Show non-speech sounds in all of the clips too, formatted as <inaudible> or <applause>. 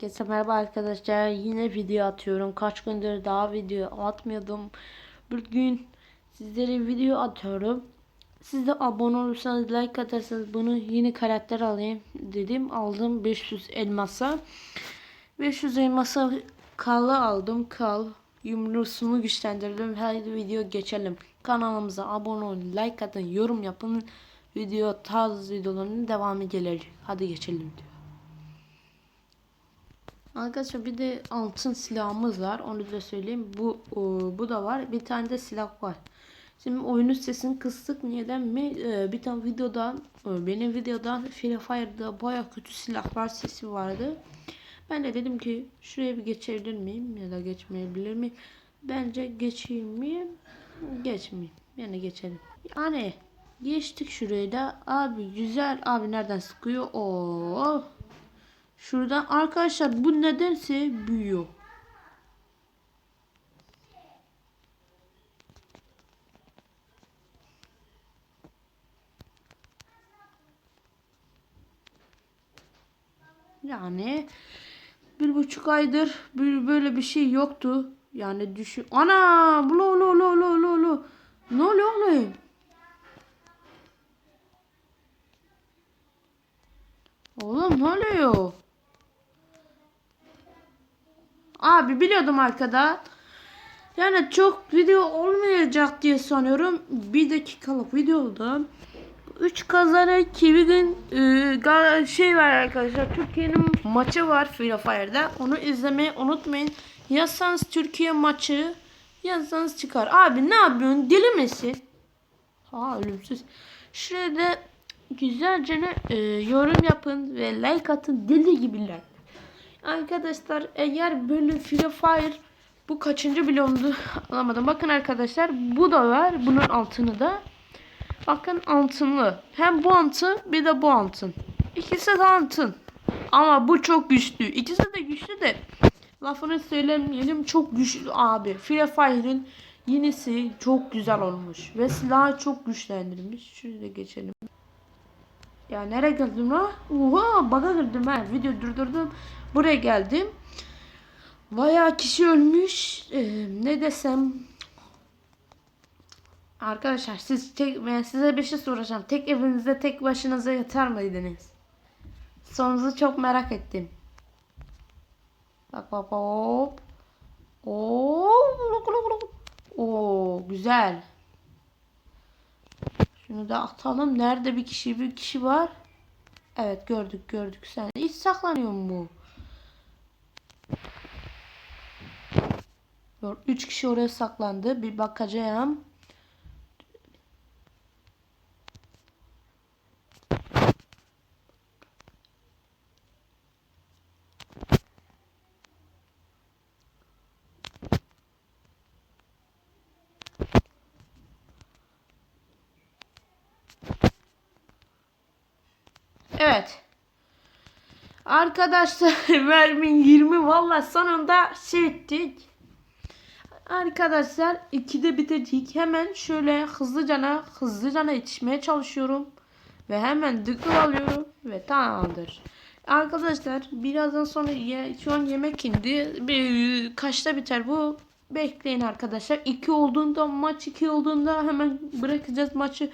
Herkese merhaba arkadaşlar. Yine video atıyorum. Kaç gündür daha video atmıyordum. Bugün sizlere video atıyorum. Siz de abone olursanız like atarsanız bunu yeni karakter alayım dedim. Aldım 500 elmasa. 500 elmasa kalı aldım. Kal yumruğumu güçlendirdim. Hadi video geçelim. Kanalımıza abone olun, like atın, yorum yapın. Video tarz videolarının devamı gelecek. Hadi geçelim diyor. Arkadaşlar bir de altın silahımız var. Onu da söyleyeyim. Bu o, bu da var. Bir tane de silah var. Şimdi oyunun sesini kıstık. Neden mi? Ee, bir tane videodan e, benim videodan Free Fire'da baya kötü silahlar sesi vardı. Ben de dedim ki şuraya bir geçebilir miyim ya da geçmeyebilir miyim? Bence geçeyim mi? Geçmeyeyim. Yani geçelim. Yani geçtik şurayı da. Abi güzel. Abi nereden sıkıyor? Oo. Şuradan arkadaşlar bu nedense büyüyor. Yani bir buçuk aydır bir böyle bir şey yoktu. Yani düşün. Ana! Lo lo lo lo lo lo. Ne oluyor oğlum? Oğlum ne oluyor? Abi biliyordum arkada. Yani çok video olmayacak diye sanıyorum. Bir dakikalık videoda 3 kazanan Kiwi'nin e, ga- şey var arkadaşlar. Türkiye'nin maçı var Free Fire'da. Onu izlemeyi unutmayın. Yazsanız Türkiye maçı yazsanız çıkar. Abi ne yapıyorsun? Deli misin? Ha ölümsüz. Şurada güzelce e, yorum yapın ve like atın deli gibiler. Arkadaşlar eğer böyle Free Fire bu kaçıncı bloğumdu alamadım. Bakın arkadaşlar bu da var. Bunun altını da. Bakın altınlı. Hem bu altın bir de bu altın. İkisi de altın. Ama bu çok güçlü. İkisi de güçlü de. Lafını söylemeyelim çok güçlü abi. Free Fire'ın yenisi çok güzel olmuş. Ve silahı çok güçlendirmiş. Şuraya geçelim. Ya nereye geldim la? Oha baga girdim ben. Video durdurdum. Buraya geldim. Bayağı kişi ölmüş. Ee, ne desem. Arkadaşlar siz tek ben size bir şey soracağım. Tek evinizde tek başınıza yatar mıydınız? Sonunuzu çok merak ettim. Bak bak hop. Oo, Oo güzel. Şunu da atalım. Nerede bir kişi bir kişi var? Evet gördük gördük sen. Hiç saklanıyor mu bu? Dur, Üç kişi oraya saklandı. Bir bakacağım. Evet. Arkadaşlar <laughs> vermin 20 valla sonunda şey ettik. Arkadaşlar ikide bitecek. Hemen şöyle hızlıcana hızlıcana yetişmeye çalışıyorum. Ve hemen dıkıl alıyorum. Ve tamamdır. Arkadaşlar birazdan sonra ye, şu an yemek indi. Bir, kaçta biter bu? Bekleyin arkadaşlar. 2 olduğunda maç 2 olduğunda hemen bırakacağız maçı.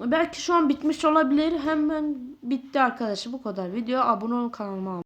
Belki şu an bitmiş olabilir. Hemen bitti arkadaşlar. Bu kadar. Video abone olun kanalıma.